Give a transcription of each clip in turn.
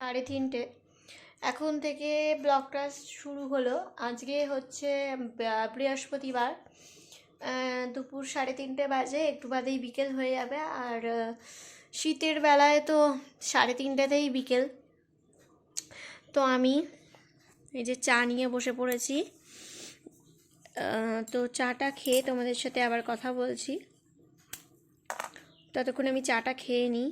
সাড়ে তিনটে। এখন থেকে ব্লগটা শুরু হলো। আজকে হচ্ছে বৃহস্পতিবার। দুপুর সাড়ে তিনটে বাজে, একটু বাদেই বিকেল হয়ে যাবে। আর শীতের বেলায় তো সাড়ে তিনটেতেই বিকেল। তো আমি এই যে চা নিয়ে বসে পড়েছি। তো চাটা খেয়ে তোমাদের সাথে আবার কথা বলছি। ততক্ষণ আমি চাটা খেয়ে নিই।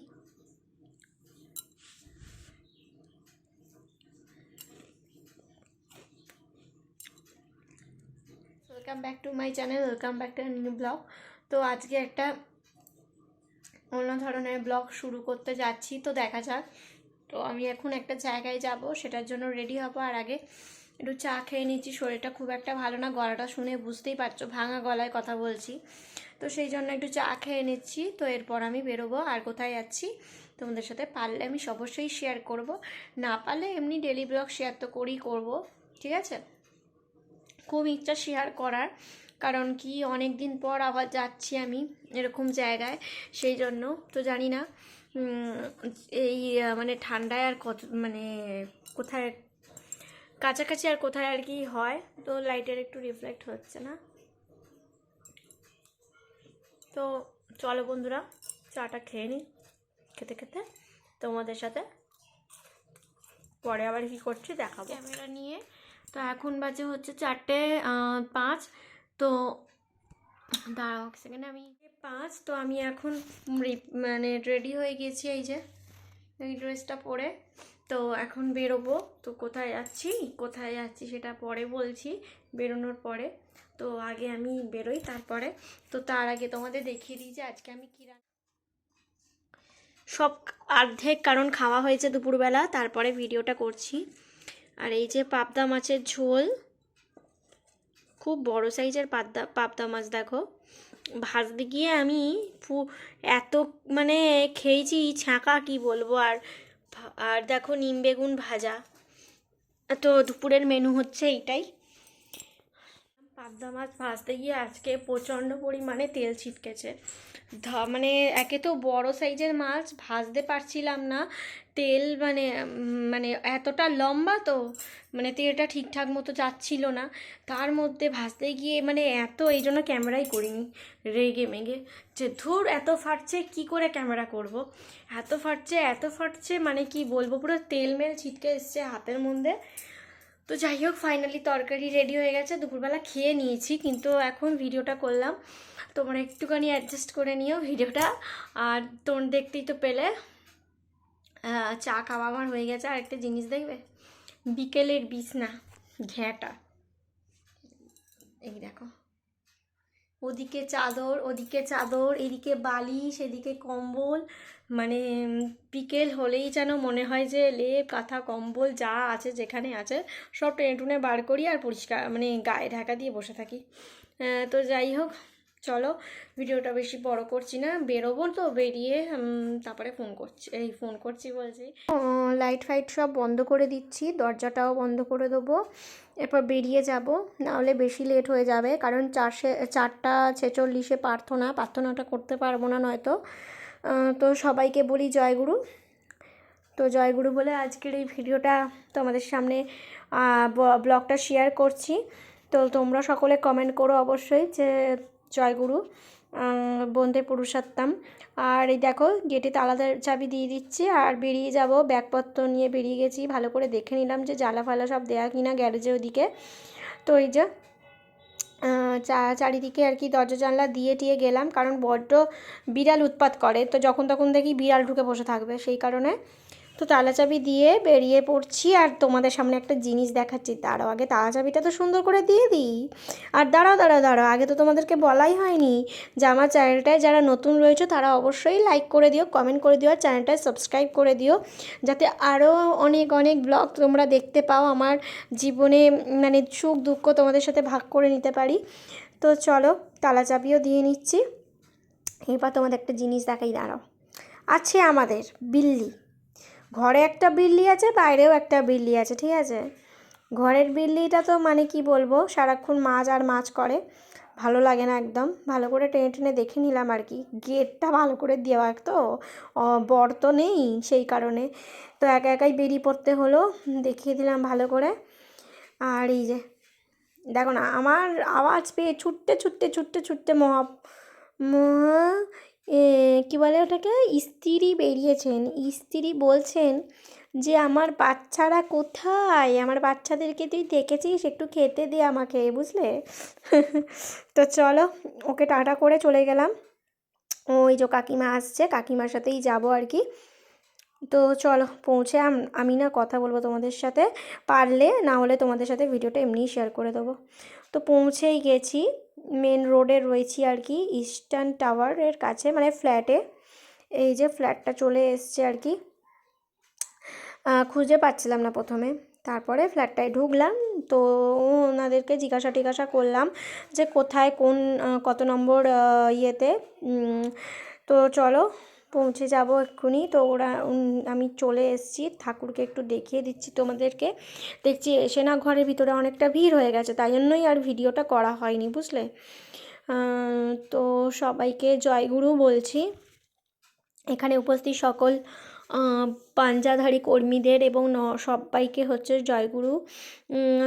Welcome back to my channel welcome back to new blog তো আজকে একটা অন্য ধরনের ব্লগ শুরু করতে যাচ্ছি, তো দেখা যাক। তো আমি এখন একটা জায়গায় যাব, সেটার জন্য রেডি হব। আর আগে একটু চা খেয়ে নিচ্ছি, শরীরটা খুব একটা ভালো না, গলাটা শুনে বুঝতেই পারছ, ভাঙা গলায় কথা বলছি। তো সেই জন্য একটু চা খেয়ে নিচ্ছি, তো এরপর আমি বেরোবো। আর কোথায় যাচ্ছি, তোমাদের সাথে পারলে আমি অবশ্যই শেয়ার করব। না পারলে এমনি ডেলি ব্লগ শেয়ার তো করেই করব, ঠিক আছে? খুব ইচ্ছা শেয়ার করার। কারণ কি অনেক দিন পর আবার যাচ্ছি আমি এরকম জায়গায়, সেই জন্য। তো জানি না এই মানে ঠান্ডায় আর কত মানে কোথায়, কাছাকাছি আর কোথায় আর কি হয়, তো লাইটের একটু রিফ্লেক্ট হচ্ছে না। তো চলো বন্ধুরা, চাটা খেয়ে নিই খেতে খেতে তোমাদের সাথে। পরে আবার কি করছি দেখাবো। ক্যামেরা নিয়ে তো এখন বাজে হচ্ছে চারটে পাঁচ। তো দাঁড়াও সেখানে আমি পাঁচ, তো আমি এখন মানে রেডি হয়ে গেছি এই যে এই ড্রেসটা পরে। তো এখন বেরোবো। তো কোথায় যাচ্ছি? কোথায় যাচ্ছি সেটা পরে বলছি, বেরোনোর পরে। তো আগে আমি বেরোই তারপরে। তো তার আগে তোমাদের দেখিয়ে দিই যে আজকে আমি কী সব অর্ধেক কারণ খাওয়া হয়েছে দুপুরবেলা, তারপরে ভিডিওটা করছি। আর এই যে পাবদা মাছের ঝোল, খুব বড় সাইজের পাবদা পাবদা মাছ দেখো। ভাজতে গিয়ে আমি ফু, এত মানে খেয়েছি, ছাঁকা কি বলব? আর আর দেখো নিম বেগুন ভাজা। তো দুপুরের মেনু হচ্ছে এইটাই। পাবদা মাছ ভাজতে গিয়ে আজকে প্রচণ্ড পরিমাণে তেল ছিটকেছে। মানে একে তো বড় সাইজের মাছ, ভাজতে পারছিলাম না। তেল মানে মানে এতটা লম্বা তো মানে তেলটা ঠিকঠাক মতো যাচ্ছিল না। তার মধ্যে ভাজতে গিয়ে মানে এত, এই জন্য ক্যামেরাই করিনি। রেগে মেগে যে, ধুর, এত ফাটছে, কি করে ক্যামেরা করব? এত ফাটছে এত ফাটছে মানে কি বলব, পুরো তেল মেল ছিটকে এসছে হাতের মধ্যে। তো যাই হোক ফাইনালি তরকারি রেডি হয়ে গেছে। দুপুরবেলা খেয়ে নিয়েছি, কিন্তু এখন ভিডিওটা করলাম। তোমরা একটুখানি অ্যাডজাস্ট করে নিও ভিডিওটা আর তোর দেখতেই তো পেলে চা খাওয়া আমার হয়ে গেছে। আর একটা জিনিস দেখবে? বিকেলের বিছনা, ঘ্যাটা। এই দেখো। ওদিকে চাদর ওদিকে চাদর, এদিকে বালিশ, এদিকে কম্বল মানে বিকেল হলেই যেন মনে হয় যে লেপ, কাঁথা, কম্বল যা আছে, যেখানে আছে, সব টেনে টুনে বার করি আর পরিষ্কার মানে গায়ে ঢাকা দিয়ে বসে থাকি। তো যাই হোক চলো, ভিডিওটা বেশি বড় করছি না, বেরোবো তো, বেরিয়ে তারপরে ফোন করছি, এই ফোন করছি বলছি। লাইট ফাইট সব বন্ধ করে দিচ্ছি, দরজাটাও বন্ধ করে দেবো, এরপর বেরিয়ে যাব, নাহলে বেশি লেট হয়ে যাবে, কারণ চারশে, চারটা ছেচল্লিশে প্রার্থনা, প্রার্থনাটা করতে পারব না নয়তো। তো সবাইকে বলি জয়গুরু তো জয়গুরু বলে আজকের এই ভিডিওটা তোমাদের সামনে ব্লগটা শেয়ার করছি। তো তোমরা সকলে কমেন্ট করো অবশ্যই যে জয়গুরু বন্দে পুরুষোত্তম। আর এই দেখো গেটে তালাদার চাবি দিয়ে দিচ্ছি। আর বেরিয়ে যাব, ব্যাগপত্র নিয়ে বেরিয়ে গেছি। ভালো করে দেখে নিলাম যে জ্বালা ফালা সব দেয়া কিনা গ্যারেজের ওদিকে। তো এই যে চা, চারিদিকে আর কি দরজা জানলা দিয়ে টিয়ে গেলাম। কারণ বড্ড বিড়াল উৎপাত করে। তো যখন তখন দেখি বিড়াল ঢুকে বসে থাকবে। সেই কারণে তো তালা চাবি দিয়ে বেরিয়ে পড়ছি আর তোমাদের সামনে একটা জিনিস দেখাচ্ছি। দাঁড়াও, আগে তালা চাবিটা তো সুন্দর করে দিয়ে দিই। আর দাঁড়াও দাঁড়াও দাঁড়াও, আগে তো তোমাদেরকে বলাই হয়নি যে আমার চ্যানেলটায় যারা নতুন রয়েছে তারা অবশ্যই লাইক করে দিও কমেন্ট করে দিও আর চ্যানেলটায় সাবস্ক্রাইব করে দিও। যাতে আরও অনেক অনেক ব্লগ তোমরা দেখতে পাও আমার জীবনে মানে সুখ, দুঃখ তোমাদের সাথে ভাগ করে নিতে পারি। তো চলো তালা চাবিও দিয়ে নিচ্ছি। এবার তোমাদের একটা জিনিস দেখাই, দাঁড়াও। আছে আমাদের বিল্লি। ঘরে একটা বিল্লি আছে, বাইরেও একটা বিল্লি আছে, ঠিক আছে? ঘরের বিল্লিটা তো মানে কি বলব, সারাক্ষণ মাছ আর মাছ করে। ভালো লাগে না একদম। ভালো করে টেনে টেনে দেখে নিলাম আর কি। গেটটা ভালো করে দেওয়া তো বর তো নেই সেই কারণে। তো একা একাই বেরিয়ে পড়তে হলো, দেখিয়ে দিলাম ভালো করে। আর এই যে, দেখো না, আমার আওয়াজ পেয়ে ছুটতে ছুটতে ছুটতে ছুটতে মহা মহা কী বলে ওটাকে? স্ত্রী বেরিয়েছেন। স্ত্রী বলছেন যে, আমার বাচ্চারা কোথায়? আমার বাচ্চাদেরকে তুই দেখেছিস? একটু খেতে দে আমাকে, বুঝলে? তো চলো, ওকে টাটা করে চলে গেলাম। ওই যে কাকিমা আসছে, কাকিমার সাথেই যাব আর কি। তো চলো, পৌঁছে আমি না কথা বলব তোমাদের সাথে। পারলে, না হলে তোমাদের সাথে ভিডিওটা এমনিই শেয়ার করে দেবো। তো পৌঁছেই গেছি। মেন রোডে রয়েছি আর কি ইস্টার্ন টাওয়ারের কাছে মানে ফ্ল্যাটে এই যে ফ্ল্যাটটা চলে এসছে আর কি। খুঁজে পাচ্ছিলাম না প্রথমে। তারপরে ফ্ল্যাটটায় ঢুকলাম, তো ওনাদেরকে জিজ্ঞাসা টিজ্ঞাসা করলাম যে কোথায় কোন কত নম্বর ইয়েতে। তো চলো পৌঁছে যাব এক্ষুনি। তো ওরা আমি চলে এসেছি। ঠাকুরকে একটু দেখিয়ে দিচ্ছি তোমাদেরকে। দেখছি এসে না ঘরের ভিতরে অনেকটা ভিড় হয়ে গেছে, তাই জন্যই আর ভিডিওটা করা হয়নি, বুঝলে? তো সবাইকে জয়গুরু বলছি। এখানে উপস্থিত সকল পাঞ্জাধারী কর্মীদের এবং সবাইকে হচ্ছে জয়গুরু।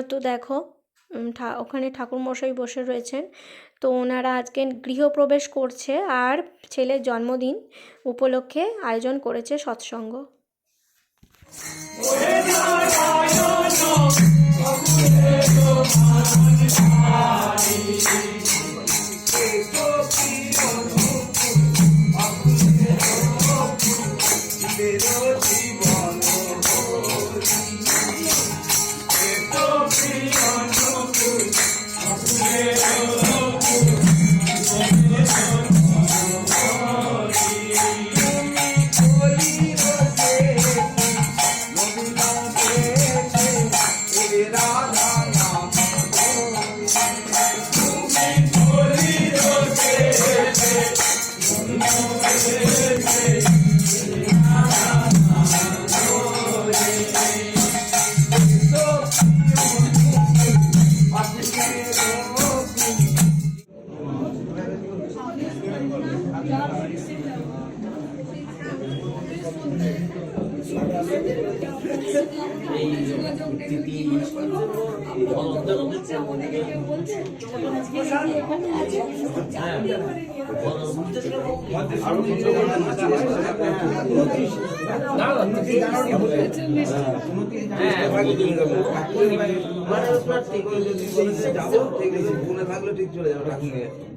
তো দেখো ওখানে ঠাকুরমশাই বসে রয়েছেন। তো ওনারা আজকে গৃহপ্রবেশ করছে আর ছেলের জন্মদিন উপলক্ষে আয়োজন করেছে সৎসঙ্গ। থাকলে ঠিক চলে যাবে ঠাকুর নিয়ে বাস্তব ঠিক ঠাকুর নিয়ে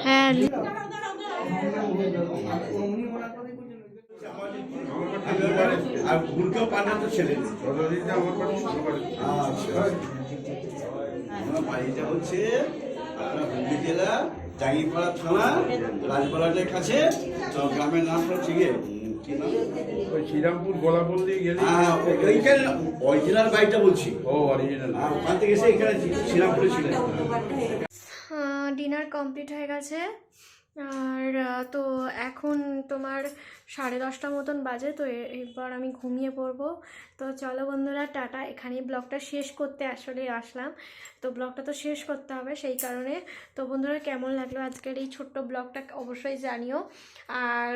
হ্যাঁ। আর ভুলকেও পাঠানো তো ছেলে আমার পাশে শুরু করে আমার বাড়িটা হচ্ছে আপনার হুগলি জেলা জাঙ্গিপাড়া থানা রাজপাড়াটের কাছে তো গ্রামের নাম হচ্ছে গিয়ে উম, কি নাম ওই শ্রীরামপুর গোলাপল দিয়ে গেলে? হ্যাঁ, ওই- ওইখানে অরিজিনাল বাড়িটা বলছি। ও অরিজিনাল আর ওখান থেকে এসে এখানে শ্রীরামপুরে ছিলেন। ডিনার কমপ্লিট হয়ে গেছে। আর তো এখন তোমার সাড়ে দশটা মতন বাজে, তো এরপর আমি ঘুমিয়ে পড়ব। তো চলো বন্ধুরা, টাটা। এখানেই ব্লগটা শেষ করতে আসলে আসলাম। তো ব্লগটা তো শেষ করতে হবে সেই কারণে। তো বন্ধুরা, কেমন লাগল আজকের এই ছোট্ট ব্লগটা অবশ্যই জানিও। আর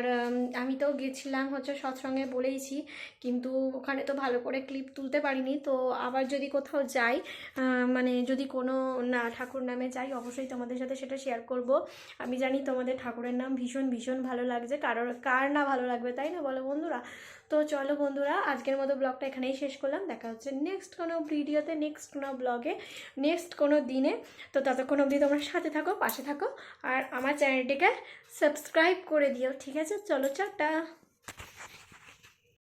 আমি তো গেছিলাম হচ্ছে সৎসঙ্গে বলেইছি, কিন্তু ওখানে তো ভালো করে ক্লিপ তুলতে পারিনি। তো আবার যদি কোথাও যাই মানে যদি কোনো না ঠাকুর নামে যাই, অবশ্যই তোমাদের সাথে সেটা শেয়ার করব। আমি জানি তোমাদের ঠাকুরের নাম ভীষণ ভীষণ ভালো লাগছে। কারোর, কার না ভালো লাগবে, তাই না? বলো বন্ধুরা। তো চলো বন্ধুরা, আজকের মতো ব্লগটা এখানেই শেষ করলাম। দেখা হচ্ছে নেক্সট কোনো ভিডিওতে নেক্সট কোনো ব্লগে নেক্সট কোনো দিনে। তো ততক্ষণ অবধি তোমরা সাথে থাকো, পাশে থাকো, আর আমার চ্যানেলটিকে সাবস্ক্রাইব করে দিও, ঠিক আছে? চলো চাটা